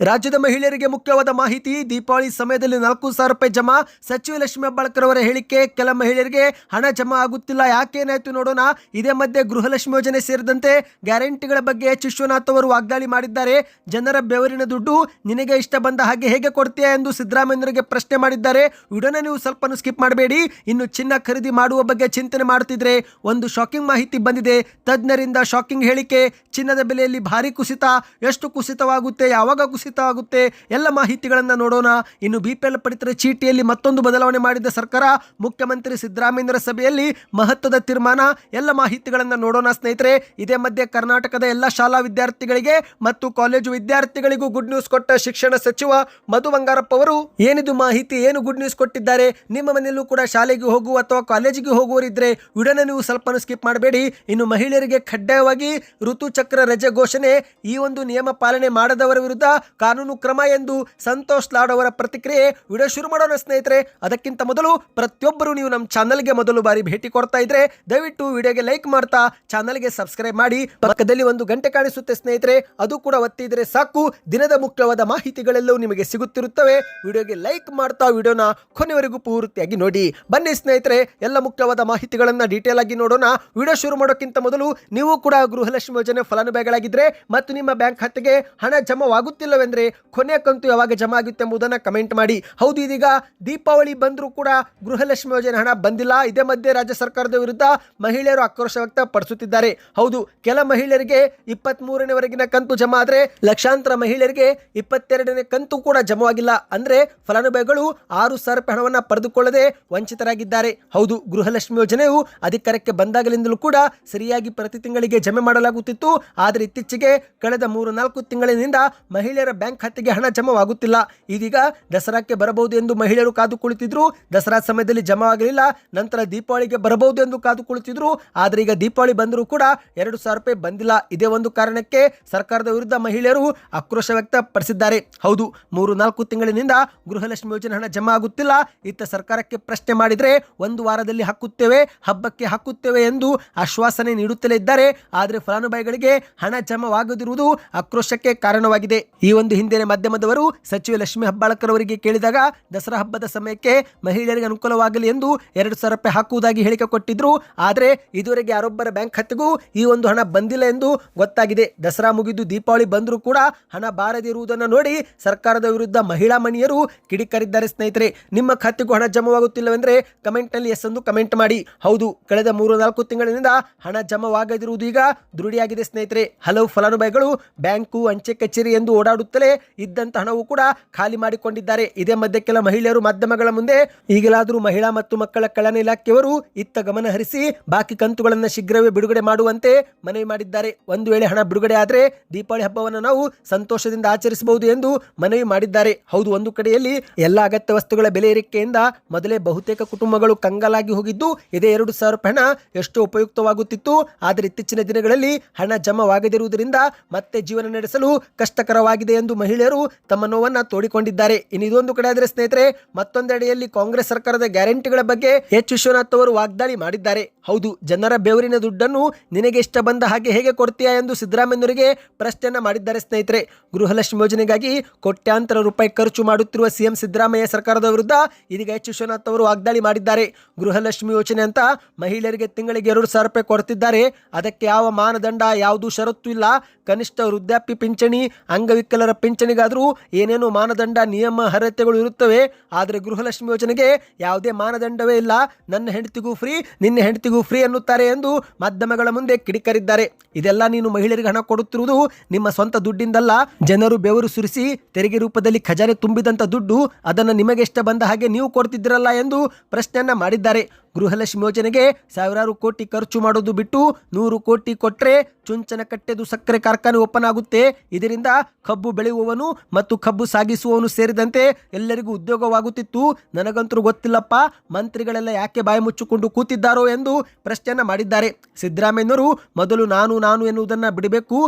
ರಾಜ್ಯದ ಮಹಿಳೆಯರಿಗೆ ಮುಖ್ಯವಾದ ಮಾಹಿತಿ, ದೀಪಾವಳಿ ಸಮಯದಲ್ಲಿ ನಾಲ್ಕು ಸಾವಿರ ರೂಪಾಯಿ ಜಮಾ. ಸಚಿವ ಲಕ್ಷ್ಮೀ ಹೆಬ್ಬಾಳ್ಕರ್ ಅವರ ಹೇಳಿಕೆ, ಕೆಲ ಮಹಿಳೆಯರಿಗೆ ಹಣ ಜಮಾ ಆಗುತ್ತಿಲ್ಲ ಯಾಕೇನಾಯ್ತು ನೋಡೋಣ. ಇದೇ ಮಧ್ಯೆ ಗೃಹಲಕ್ಷ್ಮಿ ಯೋಜನೆ ಸೇರಿದಂತೆ ಗ್ಯಾರಂಟಿಗಳ ಬಗ್ಗೆ ಎಚ್ ವಿಶ್ವನಾಥ್ ಅವರು ವಾಗ್ದಾಳಿ ಮಾಡಿದ್ದಾರೆ. ಜನರ ಬೆವರಿನ ದುಡ್ಡು ನಿನಗೆ ಇಷ್ಟ ಬಂದ ಹಾಗೆ ಹೇಗೆ ಕೊಡ್ತೀಯಾ ಎಂದು ಸಿದ್ದರಾಮಯ್ಯರಿಗೆ ಪ್ರಶ್ನೆ ಮಾಡಿದ್ದಾರೆ. ವಿಡಿಯೋನ ನೀವು ಸ್ವಲ್ಪ ಸ್ಕಿಪ್ ಮಾಡಬೇಡಿ. ಇನ್ನು ಚಿನ್ನ ಖರೀದಿ ಮಾಡುವ ಬಗ್ಗೆ ಚಿಂತನೆ ಮಾಡುತ್ತಿದ್ರೆ ಒಂದು ಶಾಕಿಂಗ್ ಮಾಹಿತಿ ಬಂದಿದೆ. ತಜ್ಞರಿಂದ ಶಾಕಿಂಗ್ ಹೇಳಿಕೆ, ಚಿನ್ನದ ಬೆಲೆಯಲ್ಲಿ ಭಾರಿ ಕುಸಿತ. ಎಷ್ಟು ಕುಸಿತವಾಗುತ್ತೆ, ಯಾವಾಗ ಕುಸಿತ ಆಗುತ್ತೆ. ಎಲ್ಲ ಮಾಹಿತಿಗಳನ್ನು ನೋಡೋಣ. ಇನ್ನು ಬಿ ಪಿ ಪಡಿತರ ಚೀಟಿಯಲ್ಲಿ ಮತ್ತೊಂದು ಬದಲಾವಣೆ ಮಾಡಿದ ಸರ್ಕಾರ, ಮುಖ್ಯಮಂತ್ರಿ ಸಿದ್ದರಾಮಯ್ಯರ ಸಭೆಯಲ್ಲಿ ಮಹತ್ವದ ತೀರ್ಮಾನ. ಎಲ್ಲ ಮಾಹಿತಿಗಳನ್ನು ನೋಡೋಣ ಸ್ನೇಹಿತರೆ. ಇದೇ ಮಧ್ಯೆ ಕರ್ನಾಟಕದ ಎಲ್ಲ ಶಾಲಾ ವಿದ್ಯಾರ್ಥಿಗಳಿಗೆ ಮತ್ತು ಕಾಲೇಜು ವಿದ್ಯಾರ್ಥಿಗಳಿಗೂ ಗುಡ್ ನ್ಯೂಸ್ ಕೊಟ್ಟ ಶಿಕ್ಷಣ ಸಚಿವ ಮಧು ಬಂಗಾರಪ್ಪ ಅವರು, ಏನಿದು ಮಾಹಿತಿ, ಏನು ಗುಡ್ ನ್ಯೂಸ್ ಕೊಟ್ಟಿದ್ದಾರೆ? ನಿಮ್ಮ ಮನೆಯಲ್ಲೂ ಕೂಡ ಶಾಲೆಗೆ ಹೋಗುವ ಅಥವಾ ಕಾಲೇಜಿಗೆ ಹೋಗುವವರಿದ್ರೆ ವಿಡನ ನೀವು ಸ್ವಲ್ಪ ಸ್ಕಿಪ್ ಮಾಡಬೇಡಿ. ಇನ್ನು ಮಹಿಳೆಯರಿಗೆ ಕಡ್ಡಾಯವಾಗಿ ಋತುಚಕ್ರ ರಜೆ ಘೋಷಣೆ. ಈ ಒಂದು ನಿಯಮ ಪಾಲನೆ ಮಾಡದವರ ವಿರುದ್ಧ ಕಾನೂನು ಕ್ರಮ ಎಂದು ಸಂತೋಷ್ ಲಾಡ್ ಅವರ ಪ್ರತಿಕ್ರಿಯೆ ವಿಡಿಯೋ ಶುರು ಮಾಡೋಣ ಸ್ನೇಹಿತರೆ. ಅದಕ್ಕಿಂತ ಮೊದಲು ಪ್ರತಿಯೊಬ್ಬರು ನೀವು ನಮ್ಮ ಚಾನಲ್ಗೆ ಮೊದಲು ಬಾರಿ ಭೇಟಿ ಕೊಡ್ತಾ ಇದ್ರೆ ದಯವಿಟ್ಟು ವಿಡಿಯೋಗೆ ಲೈಕ್ ಮಾಡ್ತಾ ಚಾನಲ್ಗೆ ಸಬ್ಸ್ಕ್ರೈಬ್ ಮಾಡಿ. ಪಕ್ಕದಲ್ಲಿ ಒಂದು ಗಂಟೆ ಕಾಣಿಸುತ್ತೆ ಸ್ನೇಹಿತರೆ. ಅದು ಕೂಡ ಒತ್ತಿದ್ರೆ ಸಾಕು. ದಿನದ ಮುಖ್ಯವಾದ ಮಾಹಿತಿಗಳೆಲ್ಲವೂ ನಿಮಗೆ ಸಿಗುತ್ತಿರುತ್ತವೆ. ವಿಡಿಯೋಗೆ ಲೈಕ್ ಮಾಡ್ತಾ ವಿಡಿಯೋನ ಕೊನೆವರೆಗೂ ಪೂರ್ತಿಯಾಗಿ ನೋಡಿ. ಬನ್ನಿ ಸ್ನೇಹಿತರೆ, ಎಲ್ಲ ಮುಖ್ಯವಾದ ಮಾಹಿತಿಗಳನ್ನ ಡೀಟೇಲ್ ಆಗಿ ನೋಡೋಣ. ವಿಡಿಯೋ ಶುರು ಮಾಡೋಕ್ಕಿಂತ ಮೊದಲು ನೀವು ಕೂಡ ಗೃಹಲಕ್ಷ್ಮಿ ಯೋಜನೆ ಫಲಾನುಭವಿಗಳಾಗಿದ್ರೆ ಮತ್ತು ನಿಮ್ಮ ಬ್ಯಾಂಕ್ ಖಾತೆಗೆ ಹಣ ಜಮಾವಾಗುತ್ತಿಲ್ಲವೆಂದ್ರೆ ಕೊನೆ ಕಂತು ಯಾವಾಗ ಜಮಾ ಆಗುತ್ತೆ ಎಂಬುದನ್ನು ಕಮೆಂಟ್ ಮಾಡಿ. ಹೌದು, ಇದೀಗ ದೀಪಾವಳಿ ಬಂದರೂ ಕೂಡ ಗೃಹಲಕ್ಷ್ಮಿ ಯೋಜನೆ ಹಣ ಬಂದಿಲ್ಲ. ಇದೇ ಮಧ್ಯೆ ರಾಜ್ಯ ಸರ್ಕಾರದ ವಿರುದ್ಧ ಮಹಿಳೆಯರು ಆಕ್ರೋಶ ವ್ಯಕ್ತಪಡಿಸುತ್ತಿದ್ದಾರೆ. ಹೌದು, ಕೆಲ ಮಹಿಳೆಯರಿಗೆ ಇಪ್ಪತ್ತ್ ಮೂರನೇವರೆಗಿನ ಕಂತು ಜಮಾ ಆದರೆ ಲಕ್ಷಾಂತರ ಮಹಿಳೆಯರಿಗೆ ಇಪ್ಪತ್ತೆರಡನೇ ಕಂತು ಕೂಡ ಜಮವಾಗಿಲ್ಲ ಅಂದ್ರೆ ಫಲಾನುಭವಿಗಳು ಆರು ಸಾವಿರ ರೂಪಾಯಿ ಹಣವನ್ನು ಪಡೆದುಕೊಳ್ಳದೆ ವಂಚಿತರಾಗಿದ್ದಾರೆ. ಹೌದು, ಗೃಹಲಕ್ಷ್ಮಿ ಯೋಜನೆಯು ಅಧಿಕಾರಕ್ಕೆ ಬಂದಾಗಲಿಂದಲೂ ಕೂಡ ಸರಿಯಾಗಿ ಪ್ರತಿ ತಿಂಗಳಿಗೆ ಜಮೆ ಮಾಡಲಾಗುತ್ತಿತ್ತು. ಆದರೆ ಇತ್ತೀಚೆಗೆ ಕಳೆದ ಮೂರು ನಾಲ್ಕು ತಿಂಗಳಿನಿಂದ ಮಹಿಳೆಯರ ಬ್ಯಾಂಕ್ ಖಾತೆಗೆ ಹಣ ಜಮಾವಾಗುತ್ತಿಲ್ಲ. ಇದೀಗ ದಸರಾಕ್ಕೆ ಬರಬಹುದು ಎಂದು ಮಹಿಳೆಯರು ಕಾದು ಕುಳಿತಿದ್ರು ದಸರಾ ಸಮಯದಲ್ಲಿ ಜಮಾ ಆಗಲಿಲ್ಲ ನಂತರ ದೀಪಾವಳಿಗೆ ಬರಬಹುದು ಎಂದು ಕಾದು ಕುಳಿತಿದ್ರು ಆದರೆ ಈಗ ದೀಪಾವಳಿ ಬಂದರೂ ಕೂಡ ಎರಡು ಸಾವಿರ ರೂಪಾಯಿ ಬಂದಿಲ್ಲ. ಇದೇ ಒಂದು ಕಾರಣಕ್ಕೆ ಸರ್ಕಾರದ ವಿರುದ್ಧ ಮಹಿಳೆಯರು ಆಕ್ರೋಶ ವ್ಯಕ್ತಪಡಿಸಿದ್ದಾರೆ. ಹೌದು, ಮೂರು ನಾಲ್ಕು ತಿಂಗಳಿನಿಂದ ಗೃಹಲಕ್ಷ್ಮಿ ಯೋಜನೆ ಹಣ ಜಮಾ ಆಗುತ್ತಿಲ್ಲ ಇತ್ತ ಸರ್ಕಾರಕ್ಕೆ ಪ್ರಶ್ನೆ ಮಾಡಿದರೆ ಒಂದು ವಾರದಲ್ಲಿ ಹಾಕುತ್ತೇವೆ, ಹಬ್ಬಕ್ಕೆ ಹಾಕುತ್ತೇವೆ ಎಂದು ಆಶ್ವಾಸನೆ ನೀಡುತ್ತಲೇ ಇದ್ದಾರೆ. ಆದರೆ ಫಲಾನುಭವಿಗಳಿಗೆ ಹಣ ಜಮಾವಾಗದಿರುವುದು ಆಕ್ರೋಶಕ್ಕೆ ಕಾರಣವಾಗಿದೆ. ಈ ಒಂದು ಹಿಂದಿನ ಮಾಧ್ಯಮದವರು ಸಚಿವ ಲಕ್ಷ್ಮಿ ಹೆಬ್ಬಾಳ್ಕರ್ ಅವರಿಗೆ ಕೇಳಿದಾಗ ದಸರಾ ಹಬ್ಬದ ಸಮಯಕ್ಕೆ ಮಹಿಳೆಯರಿಗೆ ಅನುಕೂಲವಾಗಲಿ ಎಂದು ಎರಡು ಸಾವಿರ ರೂಪಾಯಿ ಹಾಕುವುದಾಗಿ ಹೇಳಿಕೆ ಕೊಟ್ಟಿದ್ರು. ಆದರೆ ಇದುವರೆಗೆ ಯಾರೊಬ್ಬರ ಬ್ಯಾಂಕ್ ಖಾತೆಗೂ ಈ ಒಂದು ಹಣ ಬಂದಿಲ್ಲ ಎಂದು ಗೊತ್ತಾಗಿದೆ. ದಸರಾ ಮುಗಿದು ದೀಪಾವಳಿ ಬಂದರೂ ಕೂಡ ಹಣ ಬಾರದಿರುವುದನ್ನು ನೋಡಿ ಸರ್ಕಾರದ ವಿರುದ್ಧ ಮಹಿಳಾ ಮಣಿಯರು ಕಿಡಿಕರಿದ್ದಾರೆ ಸ್ನೇಹಿತರೆ. ನಿಮ್ಮ ಖಾತೆಗೂ ಹಣ ಜಮಾವಾಗುತ್ತಿಲ್ಲವೆಂದರೆ ಕಮೆಂಟ್ನಲ್ಲಿ ಎಸ್ ಎಂದು ಕಮೆಂಟ್ ಮಾಡಿ. ಹೌದು, ಕಳೆದ ಮೂರು ನಾಲ್ಕು ತಿಂಗಳಿನಿಂದ ಹಣ ಜಮವಾಗದಿರುವುದು ಈಗ ದೃಢಿಯಾಗಿದೆ ಸ್ನೇಹಿತರೆ. ಹಲವು ಫಲಾನುಭವಿಗಳು ಬ್ಯಾಂಕು ಅಂಚೆ ಕಚೇರಿ ಎಂದು ಓಡಾಡುತ್ತಲೇ ಇದ್ದಂತ ಹಣವು ಕೂಡ ಖಾಲಿ ಮಾಡಿಕೊಂಡಿದ್ದಾರೆ. ಇದೇ ಮಧ್ಯೆ ಕೆಲ ಮಹಿಳೆಯರು ಮಾಧ್ಯಮಗಳ ಮುಂದೆ ಈಗಲಾದರೂ ಮಹಿಳಾ ಮತ್ತು ಮಕ್ಕಳ ಕಲ್ಯಾಣ ಇಲಾಖೆಯವರು ಇತ್ತ ಗಮನ ಹರಿಸಿ ಬಾಕಿ ಕಂತುಗಳನ್ನು ಶೀಘ್ರವೇ ಬಿಡುಗಡೆ ಮಾಡುವಂತೆ ಮನವಿ ಮಾಡಿದ್ದಾರೆ. ಒಂದು ವೇಳೆ ಹಣ ಬಿಡುಗಡೆ ಆದರೆ ದೀಪಾವಳಿ ಹಬ್ಬವನ್ನು ನಾವು ಸಂತೋಷದಿಂದ ಆಚರಿಸಬಹುದು ಎಂದು ಮನವಿ ಮಾಡಿದ್ದಾರೆ. ಹೌದು, ಒಂದು ಕಡೆಯಲ್ಲಿ ಎಲ್ಲ ಅಗತ್ಯ ವಸ್ತುಗಳ ಬೆಲೆ ಏರಿಕೆಯಿಂದ ಮೊದಲೇ ಬಹುತೇಕ ಕುಟುಂಬಗಳು ಕಂಗಾಲಾಗಿ ಹೋಗಿದ್ದು, ಇದೇ ಎರಡು ಸಾವಿರ ರೂಪಾಯಿ ಹಣ ಎಷ್ಟು ಉಪಯುಕ್ತವಾಗುತ್ತಿತ್ತು. ಆದರೆ ಇತ್ತೀಚಿನ ದಿನಗಳಲ್ಲಿ ಹಣ ಜಮಾವಾಗದಿರುವುದರಿಂದ ಮತ್ತೆ ಜೀವನ ನಡೆಸಲು ಕಷ್ಟಕರವಾಗಿದೆ ಎಂದು ಮಹಿಳೆಯರು ತಮ್ಮ ನೋವನ್ನು ತೋಡಿಕೊಂಡಿದ್ದಾರೆ. ಇನ್ನಿದೊಂದು ಕಡೆ ಆದರೆ ಸ್ನೇಹಿತರೆ ಮತ್ತೊಂದೆಡೆಯಲ್ಲಿ ಕಾಂಗ್ರೆಸ್ ಸರ್ಕಾರದ ಗ್ಯಾರಂಟಿಗಳ ಬಗ್ಗೆ ಎಚ್ ವಿಶ್ವನಾಥ್ ಅವರು ವಾಗ್ದಾಳಿ ಮಾಡಿದ್ದಾರೆ. ಹೌದು, ಜನರ ಬೆವರಿನ ದುಡ್ಡನ್ನು ನಿನಗೆ ಇಷ್ಟ ಬಂದ ಹಾಗೆ ಹೇಗೆ ಕೊಡ್ತೀಯಾ ಎಂದು ಸಿದ್ದರಾಮಯ್ಯನವರಿಗೆ ಪ್ರಶ್ನೆಯನ್ನ ಮಾಡಿದ್ದಾರೆ ಸ್ನೇಹಿತರೆ. ಗೃಹಲಕ್ಷ್ಮಿ ಯೋಜನೆಗಾಗಿ ಕೋಟ್ಯಾಂತರ ರೂಪಾಯಿ ಖರ್ಚು ಮಾಡುತ್ತಿರುವ ಸಿಎಂ ಸಿದ್ದರಾಮಯ್ಯ ಸರ್ಕಾರದ ವಿರುದ್ಧ ಇದೀಗ ಎಚ್ ವಿಶ್ವನಾಥ್ ಅವರು ವಾಗ್ದಾಳಿ ಮಾಡಿದ್ದಾರೆ. ಗೃಹಲಕ್ಷ್ಮಿ ಯೋಜನೆ ಅಂತ ಮಹಿಳೆಯರಿಗೆ ತಿಂಗಳಿಗೆ ಎರಡು ಸಾವಿರ ರೂಪಾಯಿ ಕೊಡ್ತಿದ್ದಾರೆ. ಅದಕ್ಕೆ ಯಾವ ಮಾನದಂಡ, ಯಾವುದು ಷರತ್ತು ಇಲ್ಲ. ಕನಿಷ್ಠ ವೃದ್ಧಾಪ್ಯ ಪಿಂಚಣಿ ಅಂಗವಿಕಲರ ಪಿಂಚಣಿಗಾದರೂ ಏನೇನು ಮಾನದಂಡ, ನಿಯಮ, ಅರ್ಹತೆಗಳು ಇರುತ್ತವೆ, ಆದರೆ ಗೃಹಲಕ್ಷ್ಮಿ ಯೋಜನೆಗೆ ಯಾವುದೇ ಮಾನದಂಡವೇ ಇಲ್ಲ. ನನ್ನ ಹೆಂಡತಿಗೂ ಫ್ರೀ ನಿನ್ನ ಹೆಂಡತಿಗೂ ಫ್ರೀ ಅನ್ನುತ್ತಾರೆ ಎಂದು ಮಾಧ್ಯಮಗಳ ಮುಂದೆ ಕಿಡಿಕರಿದ್ದಾರೆ. ಇದೆಲ್ಲ ನೀನು ಮಹಿಳೆಯರಿಗೆ ಹಣ ಕೊಡುತ್ತಿರುವುದು ನಿಮ್ಮ ಸ್ವಂತ ದುಡ್ಡಿಂದಲ್ಲ. ಜನರು ಬೆವರು ಸುರಿಸಿ ತೆರಿಗೆ ರೂಪದಲ್ಲಿ ಖಜಾನೆ ತುಂಬಿದಂಥ ದುಡ್ಡು ಅದನ್ನು ನಿಮಗೆ ಇಷ್ಟ ಬಂದ ಹಾಗೆ ನೀವು ಕೊಡ್ತಿದ್ದೀರಲ್ಲ ಎಂದು ಪ್ರಶ್ನೆಯನ್ನ ಮಾಡಿದ್ದಾರೆ. ಗೃಹಲಕ್ಷ್ಮಿ ಯೋಜನೆಗೆ ಸಾವಿರಾರು ಕೋಟಿ ಖರ್ಚು ಮಾಡೋದು ಬಿಟ್ಟು ನೂರು ಕೋಟಿ ಕೊಟ್ಟರೆ ಚುಂಚನ ಕಟ್ಟೆದು ಸಕ್ಕರೆ ಕಾರ್ಖಾನೆ ಓಪನ್ ಆಗುತ್ತೆ. ಇದರಿಂದ ಕಬ್ಬು ಬೆಳೆಯುವವನು ಮತ್ತು ಕಬ್ಬು ಸಾಗಿಸುವವನು ಸೇರಿದಂತೆ ಎಲ್ಲರಿಗೂ ಉದ್ಯೋಗವಾಗುತ್ತಿತ್ತು. ನನಗಂತೂ ಗೊತ್ತಿಲ್ಲಪ್ಪ, ಮಂತ್ರಿಗಳೆಲ್ಲ ಯಾಕೆ ಬಾಯಿ ಮುಚ್ಚಿಕೊಂಡು ಕೂತಿದ್ದಾರೋ ಎಂದು ಪ್ರಶ್ನೆಯನ್ನು ಮಾಡಿದ್ದಾರೆ. ಸಿದ್ದರಾಮಯ್ಯನವರು, ಮೊದಲು ನಾನು ನಾನು ಎನ್ನುವುದನ್ನು ಬಿಡಬೇಕು.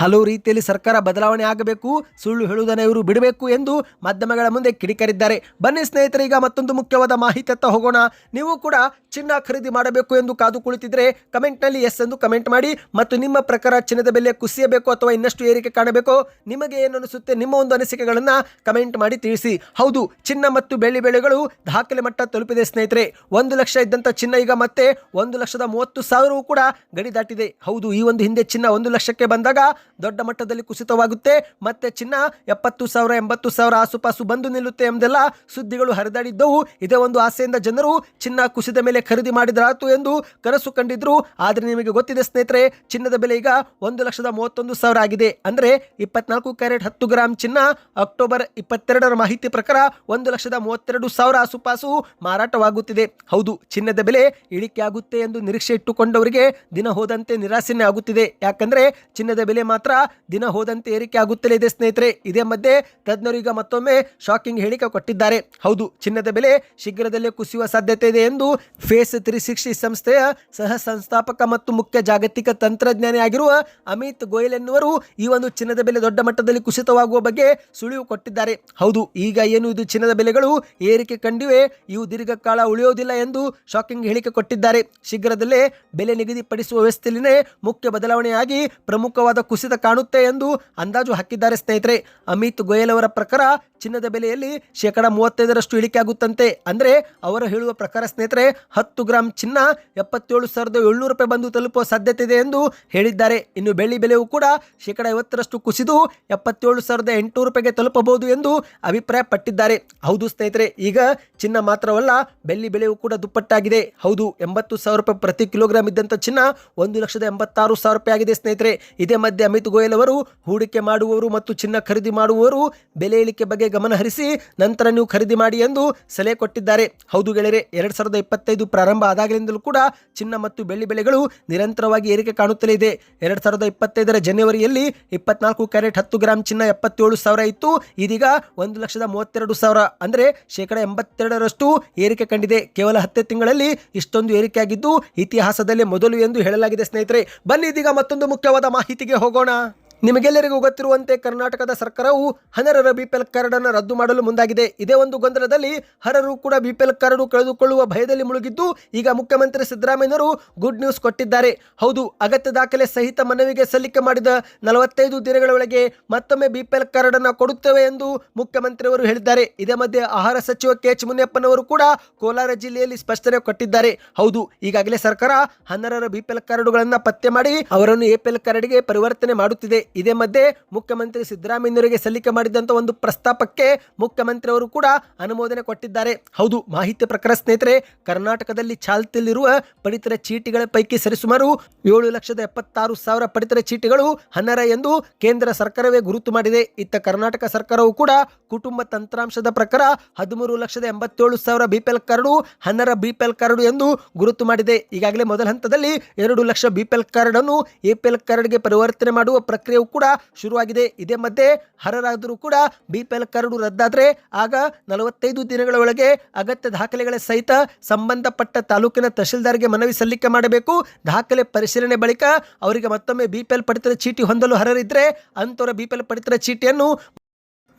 ಹಲವು ರೀತಿಯಲ್ಲಿ ಸರ್ಕಾರ ಬದಲಾವಣೆ ಆಗಬೇಕು, ಸುಳ್ಳು ಹೇಳುವುದನ್ನು ಇವರು ಬಿಡಬೇಕು ಎಂದು ಮಾಧ್ಯಮಗಳ ಮುಂದೆ ಕಿಡಿಕರಿದ್ದಾರೆ. ಬನ್ನಿ ಸ್ನೇಹಿತರೆ, ಈಗ ಮತ್ತೊಂದು ಮುಖ್ಯವಾದ ಮಾಹಿತಿಯತ್ತ ಹೋಗೋಣ. ನೀವು ಕೂಡ ಚಿನ್ನ ಖರೀದಿ ಮಾಡಬೇಕು ಎಂದು ಕಾದು ಕುಳಿತಿದ್ರೆ ಕಮೆಂಟ್ನಲ್ಲಿ ಎಸ್ ಎಂದು ಕಮೆಂಟ್ ಮಾಡಿ ಮತ್ತು ನಿಮ್ಮ ಪ್ರಕಾರ ಚಿನ್ನದ ಬೆಲೆ ಕುಸಿಯಬೇಕು ಅಥವಾ ಇನ್ನಷ್ಟು ಏರಿಕೆ ಕಾಣಬೇಕು? ನಿಮಗೆ ಏನು ಅನಿಸುತ್ತೆ ನಿಮ್ಮ ಒಂದು ಅನಿಸಿಕೆಗಳನ್ನು ಕಮೆಂಟ್ ಮಾಡಿ ತಿಳಿಸಿ. ಹೌದು, ಚಿನ್ನ ಮತ್ತು ಬೆಳ್ಳಿ ಬೆಳೆಗಳು ದಾಖಲೆ ಮಟ್ಟ ತಲುಪಿದೆ ಸ್ನೇಹಿತರೆ. ಒಂದು ಲಕ್ಷ ಇದ್ದಂಥ ಚಿನ್ನ ಈಗ ಮತ್ತೆ ಒಂದು ಲಕ್ಷದ ಮೂವತ್ತು ಸಾವಿರವೂ ಕೂಡ ಗಡಿ ದಾಟಿದೆ. ಹೌದು, ಈ ಒಂದು ಹಿಂದೆ ಚಿನ್ನ ಒಂದು ಲಕ್ಷಕ್ಕೆ ಬಂದಾಗ ದೊಡ್ಡ ಮಟ್ಟದಲ್ಲಿ ಕುಸಿತವಾಗುತ್ತೆ. ಮತ್ತೆ ಚಿನ್ನ ಎಪ್ಪತ್ತು ಸಾವಿರ, ಎಂಬತ್ತು ಸಾವಿರ ಆಸುಪಾಸು ಬಂದು ನಿಲ್ಲುತ್ತೆ ಎಂಬೆಲ್ಲ ಸುದ್ದಿಗಳು ಹರಿದಾಡಿದ್ದವು. ಇದೇ ಒಂದು ಆಸೆಯಿಂದ ಜನರು ಚಿನ್ನ ಕುಸಿದ ಮೇಲೆ ಖರೀದಿ ಮಾಡಿದರಾತು ಎಂದು ಕನಸು ಕಂಡಿದ್ರು. ಆದರೆ ನಿಮಗೆ ಗೊತ್ತಿದೆ ಸ್ನೇಹಿತರೆ, ಚಿನ್ನದ ಬೆಲೆ ಈಗ ಒಂದು ಲಕ್ಷದ ಮೂವತ್ತೊಂದು ಸಾವಿರ ಆಗಿದೆ. ಅಂದ್ರೆ ಇಪ್ಪತ್ನಾಲ್ಕು ಕ್ಯಾರೆಟ್ ಹತ್ತು ಗ್ರಾಂ ಚಿನ್ನ ಅಕ್ಟೋಬರ್ ಇಪ್ಪತ್ತೆರಡರ ಮಾಹಿತಿ ಪ್ರಕಾರ ಒಂದು ಲಕ್ಷದ ಮೂವತ್ತೆರಡು ಸಾವಿರ ಆಸುಪಾಸು ಮಾರಾಟವಾಗುತ್ತಿದೆ. ಹೌದು, ಚಿನ್ನದ ಬೆಲೆ ಇಳಿಕೆ ಆಗುತ್ತೆ ಎಂದು ನಿರೀಕ್ಷೆ ಇಟ್ಟುಕೊಂಡವರಿಗೆ ದಿನ ಹೋದಂತೆ ನಿರಾಸೆನೇ ಆಗುತ್ತಿದೆ. ಯಾಕಂದ್ರೆ ಚಿನ್ನದ ಬೆಲೆ ಮಾತ್ರ ದಿನ ಹೋದಂತೆ ಏರಿಕೆ ಆಗುತ್ತಲೇ ಇದೆ, ಸ್ನೇಹಿತರೆ. ಇದೇ ಮಧ್ಯೆ ತಜ್ಞರು ಈಗ ಮತ್ತೊಮ್ಮೆ ಶಾಕಿಂಗ್ ಹೇಳಿಕೆ ಕೊಟ್ಟಿದ್ದಾರೆ. ಹೌದು, ಚಿನ್ನದ ಬೆಲೆ ಶೀಘ್ರದಲ್ಲೇ ಕುಸಿಯುವ ಸಾಧ್ಯತೆ ಇದೆ ಎಂದು ಫೇಸ್ ತ್ರೀ ಸಿಕ್ಸ್ಟಿ ಸಂಸ್ಥೆಯ ಸಹ ಸಂಸ್ಥಾಪಕ ಮತ್ತು ಮುಖ್ಯ ಜಾಗತಿಕ ತಂತ್ರಜ್ಞಾನಿ ಆಗಿರುವ ಅಮಿತ್ ಗೋಯಲ್ ಎನ್ನುವರು ಈ ಒಂದು ಚಿನ್ನದ ಬೆಲೆ ದೊಡ್ಡ ಮಟ್ಟದಲ್ಲಿ ಕುಸಿತವಾಗುವ ಬಗ್ಗೆ ಸುಳಿವು ಕೊಟ್ಟಿದ್ದಾರೆ. ಹೌದು, ಈಗ ಏನು ಇದು ಚಿನ್ನದ ಬೆಲೆಗಳು ಏರಿಕೆ ಕಂಡಿವೆ, ಇವು ದೀರ್ಘಕಾಲ ಉಳಿಯೋದಿಲ್ಲ ಎಂದು ಶಾಕಿಂಗ್ ಹೇಳಿಕೆ ಕೊಟ್ಟಿದ್ದಾರೆ. ಶೀಘ್ರದಲ್ಲೇ ಬೆಲೆ ನಿಗದಿಪಡಿಸುವ ವ್ಯವಸ್ಥೆಯಲ್ಲಿನೇ ಮುಖ್ಯ ಬದಲಾವಣೆಯಾಗಿ ಪ್ರಮುಖವಾದ ಕುಸಿತ ಕಾಣುತ್ತೆ ಎಂದು ಅಂದಾಜು ಹಾಕಿದ್ದಾರೆ ಸ್ನೇಹಿತರೆ. ಅಮಿತ್ ಗೋಯಲ್ ಅವರ ಪ್ರಕಾರ ಚಿನ್ನದ ಬೆಲೆಯಲ್ಲಿ ಶೇಕಡ ಮೂವತ್ತೈದರಷ್ಟು ಇಳಿಕೆ ಆಗುತ್ತಂತೆ ಅಂದರೆ ಅವರ ಹೇಳುವ ಪ್ರಕಾರ ಸ್ನೇಹಿತರೆ, ಹತ್ತು ಗ್ರಾಂ ಚಿನ್ನ ಎಪ್ಪತ್ತೇಳು ಸಾವಿರದ ಏಳ್ನೂರು ರೂಪಾಯಿ ಬಂದು ತಲುಪುವ ಸಾಧ್ಯತೆ ಇದೆ ಎಂದು ಹೇಳಿದ್ದಾರೆ. ಇನ್ನು ಬೆಳ್ಳಿ ಬೆಲೆಯೂ ಕೂಡ ಶೇಕಡ ಐವತ್ತರಷ್ಟು ಕುಸಿದು ಎಪ್ಪತ್ತೇಳು ಸಾವಿರದ ಎಂಟುನೂರು ರೂಪಾಯಿಗೆ ತಲುಪಬಹುದು ಎಂದು ಅಭಿಪ್ರಾಯಪಟ್ಟಿದ್ದಾರೆ. ಹೌದು ಸ್ನೇಹಿತರೆ, ಈಗ ಚಿನ್ನ ಮಾತ್ರವಲ್ಲ, ಬೆಳ್ಳಿ ಬೆಲೆಯೂ ಕೂಡ ದುಪ್ಪಟ್ಟಾಗಿದೆ. ಹೌದು, ಎಂಬತ್ತು ಸಾವಿರ ರೂಪಾಯಿ ಪ್ರತಿ ಕಿಲೋಗ್ರಾಮ್ ಇದ್ದಂಥ ಚಿನ್ನ ಒಂದು ಲಕ್ಷದ ಎಂಬತ್ತಾರು ಸಾವಿರ ರೂಪಾಯಿ ಆಗಿದೆ ಸ್ನೇಹಿತರೆ. ಇದೇ ಮಧ್ಯೆ ಅಮಿತ್ ಗೋಯಲ್ ಅವರು ಹೂಡಿಕೆ ಮಾಡುವವರು ಮತ್ತು ಚಿನ್ನ ಖರೀದಿ ಮಾಡುವವರು ಬೆಲೆ ಇಳಿಕೆ ಬಗ್ಗೆ ಗಮನ ಹರಿಸಿ ನಂತರ ನೀವು ಖರೀದಿ ಮಾಡಿ ಎಂದು ಸಲಹೆ ಕೊಟ್ಟಿದ್ದಾರೆ. ಹೌದು ಗೆಳೆಯರೆ, ಎರಡ್ ಸಾವಿರದ ಇಪ್ಪತ್ತೈದು ಪ್ರಾರಂಭ ಆದಾಗಲಿಂದಲೂ ಕೂಡ ಚಿನ್ನ ಮತ್ತು ಬೆಳ್ಳಿ ಬೆಲೆಗಳು ನಿರಂತರವಾಗಿ ಏರಿಕೆ ಕಾಣುತ್ತಲೇ ಇದೆ. ಎರಡ್ ಸಾವಿರದ ಇಪ್ಪತ್ತೈದರ ಜನವರಿಯಲ್ಲಿ ಇಪ್ಪತ್ನಾಲ್ಕು ಕ್ಯಾರೆಟ್ ಹತ್ತು ಗ್ರಾಂ ಚಿನ್ನ ಎಪ್ಪತ್ತೇಳು ಸಾವಿರ ಇತ್ತು. ಇದೀಗ ಒಂದು ಲಕ್ಷದ ಮೂವತ್ತೆರಡು ಸಾವಿರ ಅಂದರೆ ಶೇಕಡ ಎಂಬತ್ತೆರಡರಷ್ಟು ಏರಿಕೆ ಕಂಡಿದೆ. ಕೇವಲ ಹತ್ತೇ ತಿಂಗಳಲ್ಲಿ ಇಷ್ಟೊಂದು ಏರಿಕೆಯಾಗಿದ್ದು ಇತಿಹಾಸದಲ್ಲೇ ಮೊದಲು ಎಂದು ಹೇಳಲಾಗಿದೆ ಸ್ನೇಹಿತರೆ. ಬನ್ನಿ ಇದೀಗ ಮತ್ತೊಂದು ಮುಖ್ಯವಾದ ಮಾಹಿತಿಗೆ ಹೋಗೋಣ. ನಿಮಗೆಲ್ಲರಿಗೂ ಗೊತ್ತಿರುವಂತೆ ಕರ್ನಾಟಕದ ಸರ್ಕಾರವು ಹನರರ ಬಿಪಿಎಲ್ ಕಾರ್ಡ್ ಅನ್ನು ರದ್ದು ಮಾಡಲು ಮುಂದಾಗಿದೆ. ಇದೇ ಒಂದು ಗೊಂದಲದಲ್ಲಿ ಹರರು ಕೂಡ ಬಿಪಿಎಲ್ ಕಾರ್ಡ್ ಕಳೆದುಕೊಳ್ಳುವ ಭಯದಲ್ಲಿ ಮುಳುಗಿದ್ದು, ಈಗ ಮುಖ್ಯಮಂತ್ರಿ ಸಿದ್ದರಾಮಯ್ಯನವರು ಗುಡ್ ನ್ಯೂಸ್ ಕೊಟ್ಟಿದ್ದಾರೆ. ಹೌದು, ಅಗತ್ಯ ದಾಖಲೆ ಸಹಿತ ಮನವಿಗೆ ಸಲ್ಲಿಕೆ ಮಾಡಿದ ನಲವತ್ತೈದು ದಿನಗಳ ಒಳಗೆ ಮತ್ತೊಮ್ಮೆ ಬಿಪಿಎಲ್ ಕಾರ್ಡ್ ಅನ್ನು ಕೊಡುತ್ತೇವೆ ಎಂದು ಮುಖ್ಯಮಂತ್ರಿಯವರು ಹೇಳಿದ್ದಾರೆ. ಇದೇ ಮಧ್ಯೆ ಆಹಾರ ಸಚಿವ ಕೆ ಎಚ್ ಮುನಿಯಪ್ಪನವರು ಕೂಡ ಕೋಲಾರ ಜಿಲ್ಲೆಯಲ್ಲಿ ಸ್ಪಷ್ಟನೆ ಕೊಟ್ಟಿದ್ದಾರೆ. ಹೌದು, ಈಗಾಗಲೇ ಸರ್ಕಾರ ಹನ್ನರರ ಬಿಪಿಎಲ್ ಕಾರ್ಡುಗಳನ್ನು ಪತ್ತೆ ಮಾಡಿ ಅವರನ್ನು ಎಪಿಎಲ್ ಕಾರ್ಡ್ಗೆ ಪರಿವರ್ತನೆ ಮಾಡುತ್ತಿದೆ. ಇದೇ ಮಧ್ಯೆ ಮುಖ್ಯಮಂತ್ರಿ ಸಿದ್ದರಾಮಯ್ಯನವರಿಗೆ ಸಲ್ಲಿಕೆ ಮಾಡಿದಂತ ಒಂದು ಪ್ರಸ್ತಾಪಕ್ಕೆ ಮುಖ್ಯಮಂತ್ರಿ ಅವರು ಕೂಡ ಅನುಮೋದನೆ ಕೊಟ್ಟಿದ್ದಾರೆ. ಹೌದು, ಮಾಹಿತಿ ಪ್ರಕಾರ ಸ್ನೇಹಿತರೆ, ಕರ್ನಾಟಕದಲ್ಲಿ ಚಾಲ್ತಿಯಲ್ಲಿರುವ ಪಡಿತರ ಚೀಟಿಗಳ ಪೈಕಿ ಸರಿಸುಮಾರು ಏಳು ಲಕ್ಷದ ಎಪ್ಪತ್ತಾರು ಸಾವಿರ ಪಡಿತರ ಚೀಟಿಗಳು ಹನ್ನರ ಎಂದು ಕೇಂದ್ರ ಸರ್ಕಾರವೇ ಗುರುತು ಮಾಡಿದೆ. ಇತ್ತ ಕರ್ನಾಟಕ ಸರ್ಕಾರವು ಕೂಡ ಕುಟುಂಬ ತಂತ್ರಾಂಶದ ಪ್ರಕಾರ ಹದಿಮೂರು ಲಕ್ಷದ ಎಂಬತ್ತೇಳು ಸಾವಿರ ಬಿಪಿಎಲ್ ಕಾರ್ಡು ಹನ್ನರ ಬಿಪಿಎಲ್ ಕಾರ್ಡು ಎಂದು ಗುರುತು ಮಾಡಿದೆ. ಈಗಾಗಲೇ ಮೊದಲ ಹಂತದಲ್ಲಿ ಎರಡು ಲಕ್ಷ ಬಿಪಿಎಲ್ ಕಾರ್ಡ್ ಅನ್ನು ಎಪಿಎಲ್ ಕಾರ್ಡ್ಗೆ ಪರಿವರ್ತನೆ ಮಾಡುವ ಪ್ರಕ್ರಿಯೆಯು ಕೂಡ ಶುರುವಾಗಿದೆ. ಇದೇ ಮಧ್ಯೆ ಹರರಾದರೂ ಕೂಡ ಬಿಪಿಎಲ್ ಕರಡು ರದ್ದಾದರೆ ಆಗ ನಲವತ್ತೈದು ದಿನಗಳ ಒಳಗೆ ಅಗತ್ಯ ದಾಖಲೆಗಳ ಸಹಿತ ಸಂಬಂಧಪಟ್ಟ ತಾಲೂಕಿನ ತಹಶೀಲ್ದಾರ್ಗೆ ಮನವಿ ಸಲ್ಲಿಕೆ ಮಾಡಬೇಕು. ದಾಖಲೆ ಪರಿಶೀಲನೆ ಬಳಿಕ ಅವರಿಗೆ ಮತ್ತೊಮ್ಮೆ ಬಿಪಿಎಲ್ ಪಡಿತರ ಚೀಟಿ ಹೊಂದಲು ಹರರಿದ್ದರೆ ಅಂಥವರ ಬಿಪಿಎಲ್ ಪಡಿತರ ಚೀಟಿಯನ್ನು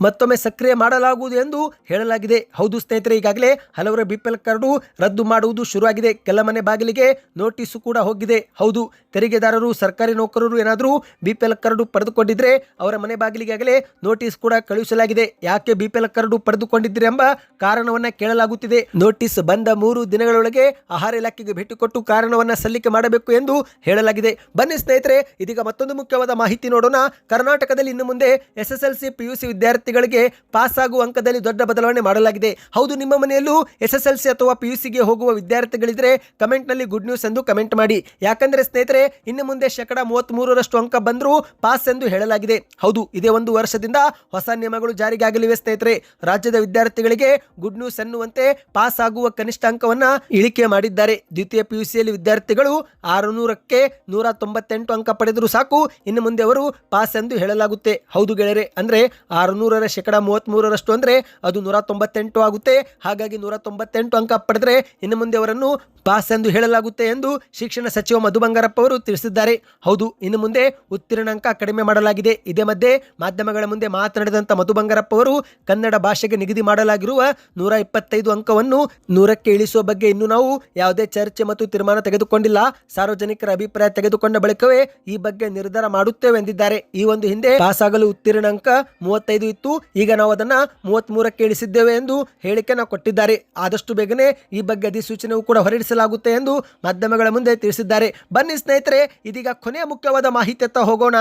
ಮತ್ತೊಮ್ಮೆ ಸಕ್ರಿಯ ಮಾಡಲಾಗುವುದು ಎಂದು ಹೇಳಲಾಗಿದೆ. ಹೌದು ಸ್ನೇಹಿತರೆ, ಈಗಾಗಲೇ ಹಲವರ ಬಿಪಿಎಲ್ ಕಾರ್ಡು ರದ್ದು ಮಾಡುವುದು ಶುರುವಾಗಿದೆ. ಕೆಲ ಮನೆ ಬಾಗಿಲಿಗೆ ನೋಟಿಸು ಕೂಡ ಹೋಗಿದೆ. ಹೌದು, ತೆರಿಗೆದಾರರು, ಸರ್ಕಾರಿ ನೌಕರರು ಏನಾದರೂ ಬಿಪಿಎಲ್ ಕಾರ್ಡು ಪಡೆದುಕೊಂಡಿದ್ರೆ ಅವರ ಮನೆ ಬಾಗಿಲಿಗಾಗಲೇ ನೋಟಿಸ್ ಕೂಡ ಕಳುಹಿಸಲಾಗಿದೆ. ಯಾಕೆ ಬಿಪಿಎಲ್ ಕಾರ್ಡು ಪಡೆದುಕೊಂಡಿದ್ದೀರಿ ಎಂಬ ಕಾರಣವನ್ನ ಕೇಳಲಾಗುತ್ತಿದೆ. ನೋಟಿಸ್ ಬಂದ ಮೂರು ದಿನಗಳೊಳಗೆ ಆಹಾರ ಇಲಾಖೆಗೆ ಭೇಟಿ ಕೊಟ್ಟು ಕಾರಣವನ್ನ ಸಲ್ಲಿಕೆ ಮಾಡಬೇಕು ಎಂದು ಹೇಳಲಾಗಿದೆ. ಬನ್ನಿ ಸ್ನೇಹಿತರೆ, ಇದೀಗ ಮತ್ತೊಂದು ಮುಖ್ಯವಾದ ಮಾಹಿತಿ ನೋಡೋಣ. ಕರ್ನಾಟಕದಲ್ಲಿ ಇನ್ನು ಮುಂದೆ ಎಸ್ಎಸ್ಎಲ್ಸಿ ಪಿಯುಸಿ ವಿದ್ಯಾರ್ಥಿ ವಿದ್ಯಾರ್ಥಿಗಳಿಗೆ ಪಾಸ್ ಆಗುವ ಅಂಕದಲ್ಲಿ ದೊಡ್ಡ ಬದಲಾವಣೆ ಮಾಡಲಾಗಿದೆ. ಹೌದು, ನಿಮ್ಮ ಮನೆಯಲ್ಲೂ ಎಸ್ ಎಸ್ ಎಲ್ ಸಿ ಅಥವಾ ಪಿ ಯು ಸಿಗೆ ಹೋಗುವ ವಿದ್ಯಾರ್ಥಿಗಳಿದ್ರೆ ಕಮೆಂಟ್ನಲ್ಲಿ ಗುಡ್ ನ್ಯೂಸ್ ಎಂದು ಕಮೆಂಟ್ ಮಾಡಿ. ಯಾಕಂದ್ರೆ ಸ್ನೇಹಿತರೆ, ಇನ್ನು ಮುಂದೆ ಶೇಕಡ ಮೂವತ್ತ್ ಮೂರರಷ್ಟು ಅಂಕ ಬಂದರೂ ಪಾಸ್ ಎಂದು ಹೇಳಲಾಗಿದೆ. ಹೌದು, ಇದೇ ಒಂದು ವರ್ಷದಿಂದ ಹೊಸ ನಿಯಮಗಳು ಜಾರಿಗೆ ಆಗಲಿವೆ ಸ್ನೇಹಿತರೆ. ರಾಜ್ಯದ ವಿದ್ಯಾರ್ಥಿಗಳಿಗೆ ಗುಡ್ ನ್ಯೂಸ್ ಎನ್ನುವಂತೆ ಪಾಸ್ ಆಗುವ ಕನಿಷ್ಠ ಅಂಕವನ್ನ ಇಳಿಕೆ ಮಾಡಿದ್ದಾರೆ. ದ್ವಿತೀಯ ಪಿ ಯು ಸಿಯಲ್ಲಿ ವಿದ್ಯಾರ್ಥಿಗಳು ಆರುನೂರಕ್ಕೆ ನೂರ ತೊಂಬತ್ತೆಂಟು ಅಂಕ ಪಡೆದರೂ ಸಾಕು, ಇನ್ನು ಮುಂದೆ ಅವರು ಪಾಸ್ ಎಂದು ಹೇಳಲಾಗುತ್ತೆ. ಹೌದು ಗೆಳೆಯರೆ, ಅಂದ್ರೆ ಆರುನೂರ ಮೂರರ ಶೇಕಡ ಮೂವತ್ತ್ಮೂರರಷ್ಟು ಅಂದರೆ ಅದು ನೂರ ತೊಂಬತ್ತೆಂಟು ಆಗುತ್ತೆ. ಹಾಗಾಗಿ ನೂರ ತೊಂಬತ್ತೆಂಟು ಅಂಕ ಪಡೆದರೆ ಇನ್ನು ಮುಂದೆ ಅವರನ್ನು ಪಾಸ್ ಎಂದು ಹೇಳಲಾಗುತ್ತೆ ಎಂದು ಶಿಕ್ಷಣ ಸಚಿವ ಮಧು ಬಂಗಾರಪ್ಪ ಅವರು ತಿಳಿಸಿದ್ದಾರೆ. ಹೌದು, ಇನ್ನು ಮುಂದೆ ಉತ್ತೀರ್ಣಾಂಕ ಕಡಿಮೆ ಮಾಡಲಾಗಿದೆ. ಇದೇ ಮಧ್ಯೆ ಮಾಧ್ಯಮಗಳ ಮುಂದೆ ಮಾತನಾಡಿದಂಥ ಮಧು ಬಂಗಾರಪ್ಪ ಅವರು, ಕನ್ನಡ ಭಾಷೆಗೆ ನಿಗದಿ ಮಾಡಲಾಗಿರುವ ನೂರ ಇಪ್ಪತ್ತೈದು ಅಂಕವನ್ನು ನೂರಕ್ಕೆ ಇಳಿಸುವ ಬಗ್ಗೆ ಇನ್ನೂ ನಾವು ಯಾವುದೇ ಚರ್ಚೆ ಮತ್ತು ತೀರ್ಮಾನ ತೆಗೆದುಕೊಂಡಿಲ್ಲ. ಸಾರ್ವಜನಿಕರ ಅಭಿಪ್ರಾಯ ತೆಗೆದುಕೊಂಡ ಬಳಿಕವೇ ಈ ಬಗ್ಗೆ ನಿರ್ಧಾರ ಮಾಡುತ್ತೇವೆ ಎಂದಿದ್ದಾರೆ. ಈ ಒಂದು ಹಿಂದೆ ಪಾಸ್ ಆಗಲು ಉತ್ತೀರ್ಣಾಂಕ ಮೂವತ್ತೈದು ಇತ್ತು. ಈಗ ನಾವು ಅದನ್ನ ಮೂವತ್ತ್ ಮೂರಕ್ಕೆ ಇಳಿಸಿದ್ದೇವೆ ಎಂದು ಹೇಳಿಕೆ ನಾವು ಕೊಟ್ಟಿದ್ದಾರೆ. ಆದಷ್ಟು ಬೇಗನೆ ಈ ಬಗ್ಗೆ ಅಧಿಸೂಚನೆಯೂ ಕೂಡ ಹೊರಡಿಸಲಾಗುತ್ತೆ ಎಂದು ಮಾಧ್ಯಮಗಳ ಮುಂದೆ ತಿಳಿಸಿದ್ದಾರೆ. ಬನ್ನಿ ಸ್ನೇಹಿತರೆ, ಇದೀಗ ಕೊನೆಯ ಮುಖ್ಯವಾದ ಮಾಹಿತಿಯತ್ತ ಹೋಗೋಣ.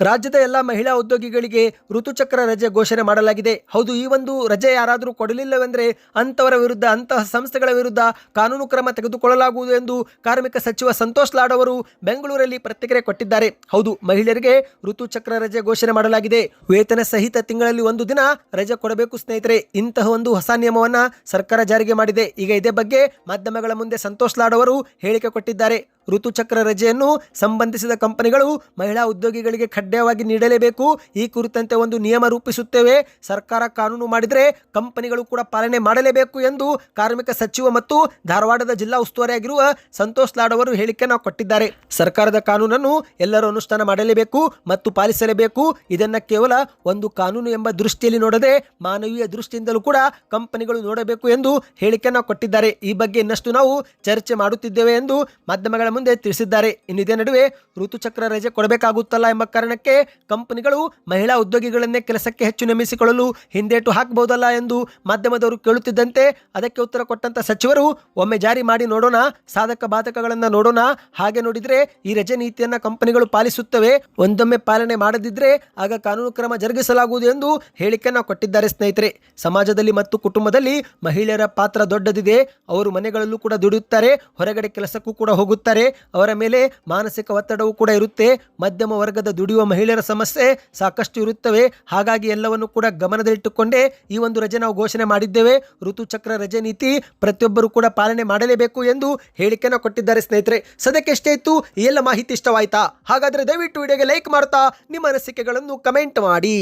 ರಾಜ್ಯದ ಎಲ್ಲ ಮಹಿಳಾ ಉದ್ಯೋಗಿಗಳಿಗೆ ಋತುಚಕ್ರ ರಜೆ ಘೋಷಣೆ ಮಾಡಲಾಗಿದೆ. ಹೌದು, ಈ ಒಂದು ರಜೆ ಯಾರಾದರೂ ಕೊಡಲಿಲ್ಲವೆಂದರೆ ಅಂಥವರ ವಿರುದ್ಧ, ಅಂತಹ ಸಂಸ್ಥೆಗಳ ವಿರುದ್ಧ ಕಾನೂನು ಕ್ರಮ ತೆಗೆದುಕೊಳ್ಳಲಾಗುವುದು ಎಂದು ಕಾರ್ಮಿಕ ಸಚಿವ ಸಂತೋಷ್ ಲಾಡ್ ಅವರು ಬೆಂಗಳೂರಲ್ಲಿ ಪ್ರತಿಕ್ರಿಯೆ ಕೊಟ್ಟಿದ್ದಾರೆ. ಹೌದು, ಮಹಿಳೆಯರಿಗೆ ಋತುಚಕ್ರ ರಜೆ ಘೋಷಣೆ ಮಾಡಲಾಗಿದೆ. ವೇತನ ಸಹಿತ ತಿಂಗಳಲ್ಲಿ ಒಂದು ದಿನ ರಜೆ ಕೊಡಬೇಕು ಸ್ನೇಹಿತರೆ. ಇಂತಹ ಒಂದು ಹೊಸ ನಿಯಮವನ್ನು ಸರ್ಕಾರ ಜಾರಿಗೆ ಮಾಡಿದೆ. ಈಗ ಇದೇ ಬಗ್ಗೆ ಮಾಧ್ಯಮಗಳ ಮುಂದೆ ಸಂತೋಷ್ ಲಾಡ್ ಅವರು ಹೇಳಿಕೆ ಕೊಟ್ಟಿದ್ದಾರೆ. ಋತುಚಕ್ರ ರಜೆಯನ್ನು ಸಂಬಂಧಿಸಿದ ಕಂಪನಿಗಳು ಮಹಿಳಾ ಉದ್ಯೋಗಿಗಳಿಗೆ ಕಡ್ಡಾಯವಾಗಿ ನೀಡಲೇಬೇಕು. ಈ ಕುರಿತಂತೆ ಒಂದು ನಿಯಮ ರೂಪಿಸುತ್ತೇವೆ. ಸರ್ಕಾರ ಕಾನೂನು ಮಾಡಿದರೆ ಕಂಪನಿಗಳು ಕೂಡ ಪಾಲನೆ ಮಾಡಲೇಬೇಕು ಎಂದು ಕಾರ್ಮಿಕ ಸಚಿವ ಮತ್ತು ಧಾರವಾಡದ ಜಿಲ್ಲಾ ಉಸ್ತುವಾರಿಯಾಗಿರುವ ಸಂತೋಷ್ ಲಾಡ್ ಅವರು ಹೇಳಿಕೆಯನ್ನು ಕೊಟ್ಟಿದ್ದಾರೆ. ಸರ್ಕಾರದ ಕಾನೂನನ್ನು ಎಲ್ಲರೂ ಅನುಷ್ಠಾನ ಮಾಡಲೇಬೇಕು ಮತ್ತು ಪಾಲಿಸಲೇಬೇಕು. ಇದನ್ನ ಕೇವಲ ಒಂದು ಕಾನೂನು ಎಂಬ ದೃಷ್ಟಿಯಲ್ಲಿ ನೋಡದೆ ಮಾನವೀಯ ದೃಷ್ಟಿಯಿಂದಲೂ ಕೂಡ ಕಂಪನಿಗಳು ನೋಡಬೇಕು ಎಂದು ಹೇಳಿಕೆಯನ್ನು ಕೊಟ್ಟಿದ್ದಾರೆ. ಈ ಬಗ್ಗೆ ಇನ್ನಷ್ಟು ನಾವು ಚರ್ಚೆ ಮಾಡುತ್ತಿದ್ದೇವೆ ಎಂದು ಮಾಧ್ಯಮಗಳ ಮುಂದೆ ತಿಳಿಸಿದ್ದಾರೆ. ಇನ್ನಿದೇ ನಡುವೆ ಋತುಚಕ್ರ ರಜೆ ಕೊಡಬೇಕಾಗುತ್ತಲ್ಲ ಎಂಬ ಕಾರಣಕ್ಕೆ ಕಂಪನಿಗಳು ಮಹಿಳಾ ಉದ್ಯೋಗಿಗಳನ್ನೇ ಕೆಲಸಕ್ಕೆ ಹೆಚ್ಚು ನೇಮಿಸಿಕೊಳ್ಳಲು ಹಿಂದೇಟು ಹಾಕಬಹುದಲ್ಲ ಎಂದು ಮಾಧ್ಯಮದವರು ಕೇಳುತ್ತಿದ್ದಂತೆ ಅದಕ್ಕೆ ಉತ್ತರ ಕೊಟ್ಟಂತ ಸಚಿವರು, ಒಮ್ಮೆ ಜಾರಿ ಮಾಡಿ ನೋಡೋಣ, ಸಾಧಕ ಬಾಧಕಗಳನ್ನು ನೋಡೋಣ, ಹಾಗೆ ನೋಡಿದ್ರೆ ಈ ರಜೆ ನೀತಿಯನ್ನು ಕಂಪನಿಗಳು ಪಾಲಿಸುತ್ತವೆ, ಒಂದೊಮ್ಮೆ ಪಾಲನೆ ಮಾಡದಿದ್ರೆ ಆಗ ಕಾನೂನು ಕ್ರಮ ಜರುಗಿಸಲಾಗುವುದು ಎಂದು ಹೇಳಿಕೆಯನ್ನು ಕೊಟ್ಟಿದ್ದಾರೆ ಸ್ನೇಹಿತರೆ. ಸಮಾಜದಲ್ಲಿ ಮತ್ತು ಕುಟುಂಬದಲ್ಲಿ ಮಹಿಳೆಯರ ಪಾತ್ರ ದೊಡ್ಡದಿದೆ, ಅವರು ಮನೆಗಳಲ್ಲೂ ಕೂಡ ದುಡಿಯುತ್ತಾರೆ, ಹೊರಗಡೆ ಕೆಲಸಕ್ಕೂ ಕೂಡ ಹೋಗುತ್ತಾರೆ ಅವರ ಮೇಲೆ ಮಾನಸಿಕ ಒತ್ತಡವೂ ಕೂಡ ಇರುತ್ತೆ. ಮಧ್ಯಮ ವರ್ಗದ ದುಡಿಯುವ ಮಹಿಳೆಯರ ಸಮಸ್ಯೆ ಸಾಕಷ್ಟು ಇರುತ್ತವೆ. ಹಾಗಾಗಿ ಎಲ್ಲವನ್ನು ಕೂಡ ಗಮನದಲ್ಲಿಟ್ಟುಕೊಂಡೇ ಈ ಒಂದು ರಜೆ ನಾವು ಘೋಷಣೆ ಮಾಡಿದ್ದೇವೆ. ಋತುಚಕ್ರ ರಜೆ ನೀತಿ ಪ್ರತಿಯೊಬ್ಬರು ಕೂಡ ಪಾಲನೆ ಮಾಡಲೇಬೇಕು ಎಂದು ಹೇಳಿಕೆಯನ್ನು ಕೊಟ್ಟಿದ್ದಾರೆ ಸ್ನೇಹಿತರೆ. ಸದ್ಯಕ್ಕೆ ಎಷ್ಟೇ ಇತ್ತು. ಎಲ್ಲ ಮಾಹಿತಿ ಇಷ್ಟವಾಯ್ತಾ? ಹಾಗಾದ್ರೆ ದಯವಿಟ್ಟು ವಿಡಿಯೋಗೆ ಲೈಕ್ ಮಾಡ್ತಾ ನಿಮ್ಮ ಅನಿಸಿಕೆಗಳನ್ನು ಕಮೆಂಟ್ ಮಾಡಿ.